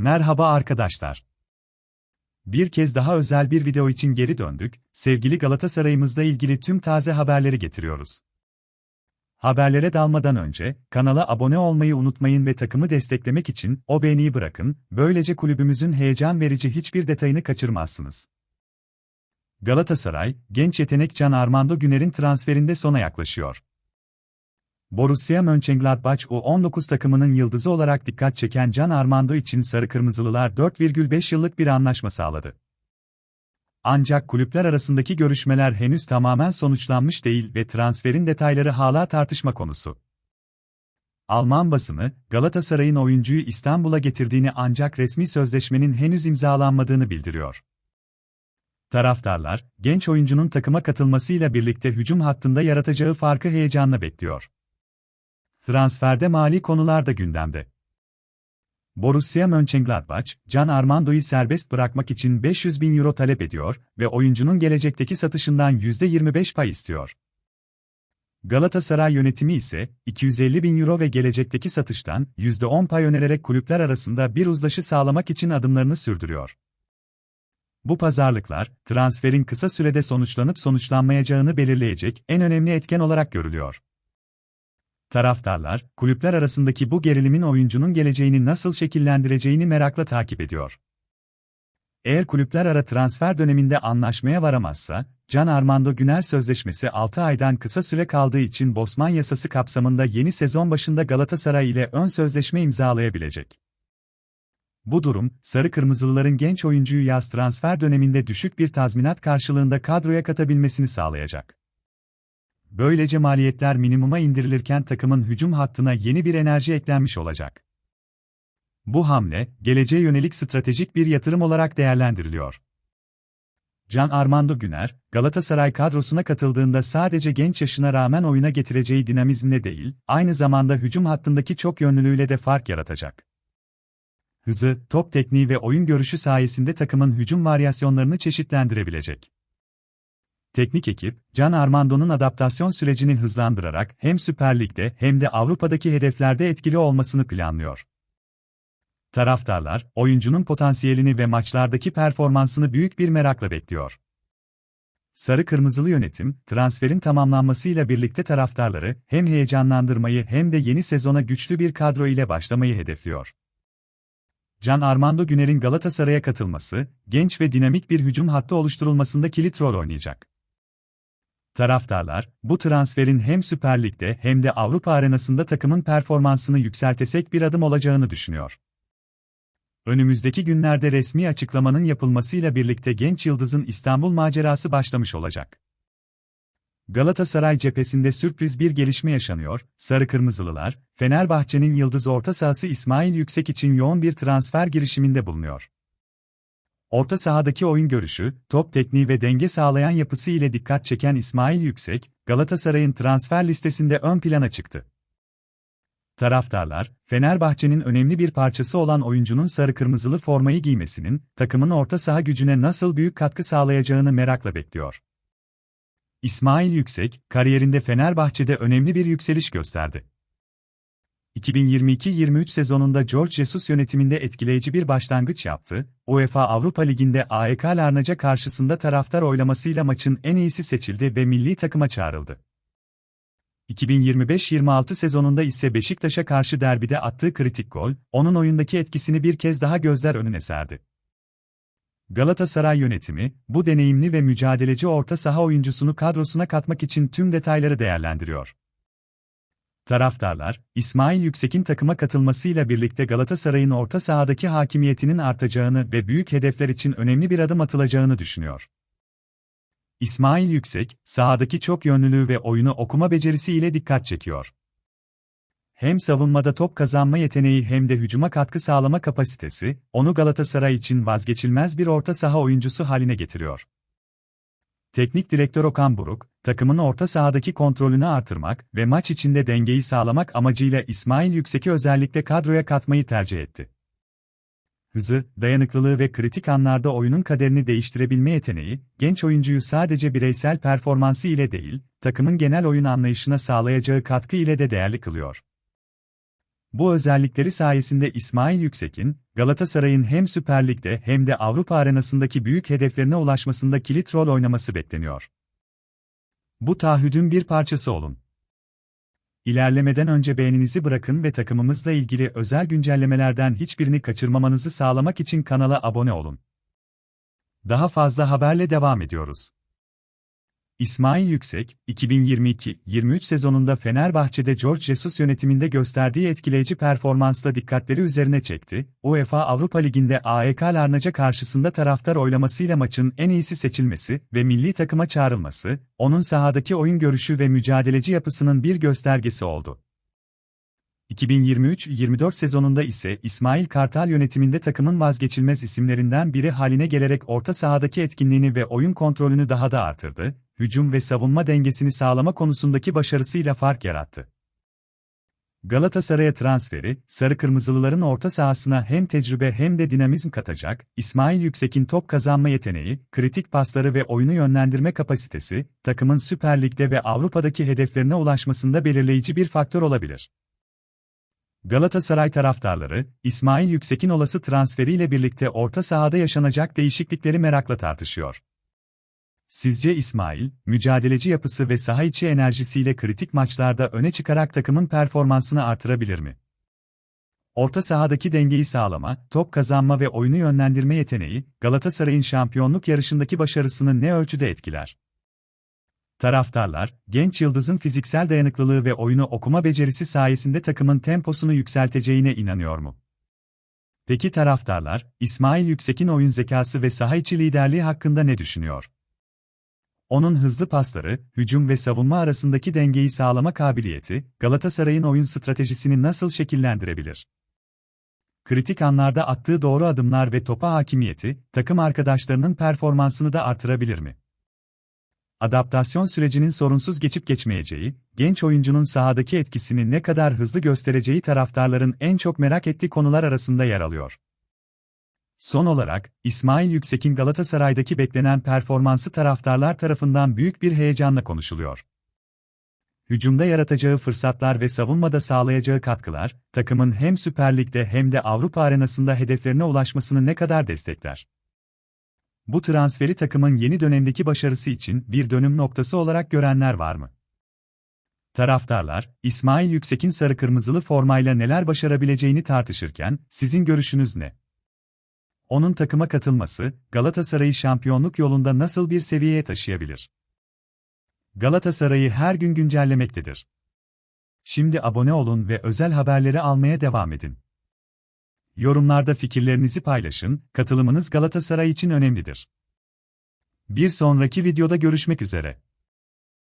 Merhaba arkadaşlar. Bir kez daha özel bir video için geri döndük, sevgili Galatasaray'ımızla ilgili tüm taze haberleri getiriyoruz. Haberlere dalmadan önce, kanala abone olmayı unutmayın ve takımı desteklemek için o beğeniyi bırakın, böylece kulübümüzün heyecan verici hiçbir detayını kaçırmazsınız. Galatasaray, genç yetenek Can Armando Güner'in transferinde sona yaklaşıyor. Borussia Mönchengladbach U19 takımının yıldızı olarak dikkat çeken Can Armando için Sarı Kırmızılılar 4,5 yıllık bir anlaşma sağladı. Ancak kulüpler arasındaki görüşmeler henüz tamamen sonuçlanmış değil ve transferin detayları hala tartışma konusu. Alman basını, Galatasaray'ın oyuncuyu İstanbul'a getirdiğini ancak resmi sözleşmenin henüz imzalanmadığını bildiriyor. Taraftarlar, genç oyuncunun takıma katılmasıyla birlikte hücum hattında yaratacağı farkı heyecanla bekliyor. Transferde mali konular da gündemde. Borussia Mönchengladbach, Can Armando'yu serbest bırakmak için 500 bin euro talep ediyor ve oyuncunun gelecekteki satışından %25 pay istiyor. Galatasaray yönetimi ise 250 bin euro ve gelecekteki satıştan %10 pay önererek kulüpler arasında bir uzlaşı sağlamak için adımlarını sürdürüyor. Bu pazarlıklar, transferin kısa sürede sonuçlanıp sonuçlanmayacağını belirleyecek en önemli etken olarak görülüyor. Taraftarlar, kulüpler arasındaki bu gerilimin oyuncunun geleceğini nasıl şekillendireceğini merakla takip ediyor. Eğer kulüpler ara transfer döneminde anlaşmaya varamazsa, Can Armando Güner sözleşmesi 6 aydan kısa süre kaldığı için Bosman yasası kapsamında yeni sezon başında Galatasaray ile ön sözleşme imzalayabilecek. Bu durum, Sarı Kırmızılıların genç oyuncuyu yaz transfer döneminde düşük bir tazminat karşılığında kadroya katabilmesini sağlayacak. Böylece maliyetler minimuma indirilirken takımın hücum hattına yeni bir enerji eklenmiş olacak. Bu hamle, geleceğe yönelik stratejik bir yatırım olarak değerlendiriliyor. Can Armando Güner, Galatasaray kadrosuna katıldığında sadece genç yaşına rağmen oyuna getireceği dinamizmle değil, aynı zamanda hücum hattındaki çok yönlülüğüyle de fark yaratacak. Hızı, top tekniği ve oyun görüşü sayesinde takımın hücum varyasyonlarını çeşitlendirebilecek. Teknik ekip, Can Armando'nun adaptasyon sürecini hızlandırarak hem Süper Lig'de hem de Avrupa'daki hedeflerde etkili olmasını planlıyor. Taraftarlar, oyuncunun potansiyelini ve maçlardaki performansını büyük bir merakla bekliyor. Sarı Kırmızılı yönetim, transferin tamamlanmasıyla birlikte taraftarları hem heyecanlandırmayı hem de yeni sezona güçlü bir kadro ile başlamayı hedefliyor. Can Armando Güner'in Galatasaray'a katılması, genç ve dinamik bir hücum hattı oluşturulmasında kilit rol oynayacak. Taraftarlar, bu transferin hem Süper Lig'de hem de Avrupa arenasında takımın performansını yükseltesek bir adım olacağını düşünüyor. Önümüzdeki günlerde resmi açıklamanın yapılmasıyla birlikte genç yıldızın İstanbul macerası başlamış olacak. Galatasaray cephesinde sürpriz bir gelişme yaşanıyor. Sarı Kırmızılılar, Fenerbahçe'nin yıldız orta sahası İsmail Yüksek için yoğun bir transfer girişiminde bulunuyor. Orta sahadaki oyun görüşü, top tekniği ve denge sağlayan yapısı ile dikkat çeken İsmail Yüksek, Galatasaray'ın transfer listesinde ön plana çıktı. Taraftarlar, Fenerbahçe'nin önemli bir parçası olan oyuncunun sarı kırmızılı formayı giymesinin, takımın orta saha gücüne nasıl büyük katkı sağlayacağını merakla bekliyor. İsmail Yüksek, kariyerinde Fenerbahçe'de önemli bir yükseliş gösterdi. 2022-23 sezonunda George Jesus yönetiminde etkileyici bir başlangıç yaptı, UEFA Avrupa Ligi'nde AEK Larnaca karşısında taraftar oylamasıyla maçın en iyisi seçildi ve milli takıma çağrıldı. 2025-26 sezonunda ise Beşiktaş'a karşı derbide attığı kritik gol, onun oyundaki etkisini bir kez daha gözler önüne serdi. Galatasaray yönetimi, bu deneyimli ve mücadeleci orta saha oyuncusunu kadrosuna katmak için tüm detayları değerlendiriyor. Taraftarlar, İsmail Yüksek'in takıma katılmasıyla birlikte Galatasaray'ın orta sahadaki hakimiyetinin artacağını ve büyük hedefler için önemli bir adım atılacağını düşünüyor. İsmail Yüksek, sahadaki çok yönlülüğü ve oyunu okuma becerisi ile dikkat çekiyor. Hem savunmada top kazanma yeteneği hem de hücuma katkı sağlama kapasitesi, onu Galatasaray için vazgeçilmez bir orta saha oyuncusu haline getiriyor. Teknik direktör Okan Buruk, takımın orta sahadaki kontrolünü artırmak ve maç içinde dengeyi sağlamak amacıyla İsmail Yüksek'i özellikle kadroya katmayı tercih etti. Hızı, dayanıklılığı ve kritik anlarda oyunun kaderini değiştirebilme yeteneği, genç oyuncuyu sadece bireysel performansı ile değil, takımın genel oyun anlayışına sağlayacağı katkı ile de değerli kılıyor. Bu özellikleri sayesinde İsmail Yüksek'in, Galatasaray'ın hem Süper Lig'de hem de Avrupa arenasındaki büyük hedeflerine ulaşmasında kilit rol oynaması bekleniyor. Bu taahhüdün bir parçası olun. İlerlemeden önce beğeninizi bırakın ve takımımızla ilgili özel güncellemelerden hiçbirini kaçırmamanızı sağlamak için kanala abone olun. Daha fazla haberle devam ediyoruz. İsmail Yüksek, 2022-23 sezonunda Fenerbahçe'de George Jesus yönetiminde gösterdiği etkileyici performansla dikkatleri üzerine çekti. UEFA Avrupa Ligi'nde AEK Larnaca karşısında taraftar oylamasıyla maçın en iyisi seçilmesi ve milli takıma çağrılması, onun sahadaki oyun görüşü ve mücadeleci yapısının bir göstergesi oldu. 2023-24 sezonunda ise İsmail Kartal yönetiminde takımın vazgeçilmez isimlerinden biri haline gelerek orta sahadaki etkinliğini ve oyun kontrolünü daha da artırdı, hücum ve savunma dengesini sağlama konusundaki başarısıyla fark yarattı. Galatasaray'a transferi, Sarı Kırmızılıların orta sahasına hem tecrübe hem de dinamizm katacak, İsmail Yüksek'in top kazanma yeteneği, kritik pasları ve oyunu yönlendirme kapasitesi, takımın Süper Lig'de ve Avrupa'daki hedeflerine ulaşmasında belirleyici bir faktör olabilir. Galatasaray taraftarları, İsmail Yüksek'in olası transferiyle birlikte orta sahada yaşanacak değişiklikleri merakla tartışıyor. Sizce İsmail, mücadeleci yapısı ve saha içi enerjisiyle kritik maçlarda öne çıkarak takımın performansını artırabilir mi? Orta sahadaki dengeyi sağlama, top kazanma ve oyunu yönlendirme yeteneği, Galatasaray'ın şampiyonluk yarışındaki başarısını ne ölçüde etkiler? Taraftarlar, genç yıldızın fiziksel dayanıklılığı ve oyunu okuma becerisi sayesinde takımın temposunu yükselteceğine inanıyor mu? Peki taraftarlar, İsmail Yüksek'in oyun zekası ve saha içi liderliği hakkında ne düşünüyor? Onun hızlı pasları, hücum ve savunma arasındaki dengeyi sağlama kabiliyeti, Galatasaray'ın oyun stratejisini nasıl şekillendirebilir? Kritik anlarda attığı doğru adımlar ve topa hakimiyeti, takım arkadaşlarının performansını da artırabilir mi? Adaptasyon sürecinin sorunsuz geçip geçmeyeceği, genç oyuncunun sahadaki etkisini ne kadar hızlı göstereceği taraftarların en çok merak ettiği konular arasında yer alıyor. Son olarak, İsmail Yüksek'in Galatasaray'daki beklenen performansı taraftarlar tarafından büyük bir heyecanla konuşuluyor. Hücumda yaratacağı fırsatlar ve savunmada sağlayacağı katkılar, takımın hem Süper Lig'de hem de Avrupa arenasında hedeflerine ulaşmasını ne kadar destekler? Bu transferi takımın yeni dönemdeki başarısı için bir dönüm noktası olarak görenler var mı? Taraftarlar, İsmail Yüksek'in sarı kırmızılı formayla neler başarabileceğini tartışırken, sizin görüşünüz ne? Onun takıma katılması, Galatasaray'ı şampiyonluk yolunda nasıl bir seviyeye taşıyabilir? Galatasaray'ı her gün güncellemektedir. Şimdi abone olun ve özel haberleri almaya devam edin. Yorumlarda fikirlerinizi paylaşın, katılımınız Galatasaray için önemlidir. Bir sonraki videoda görüşmek üzere.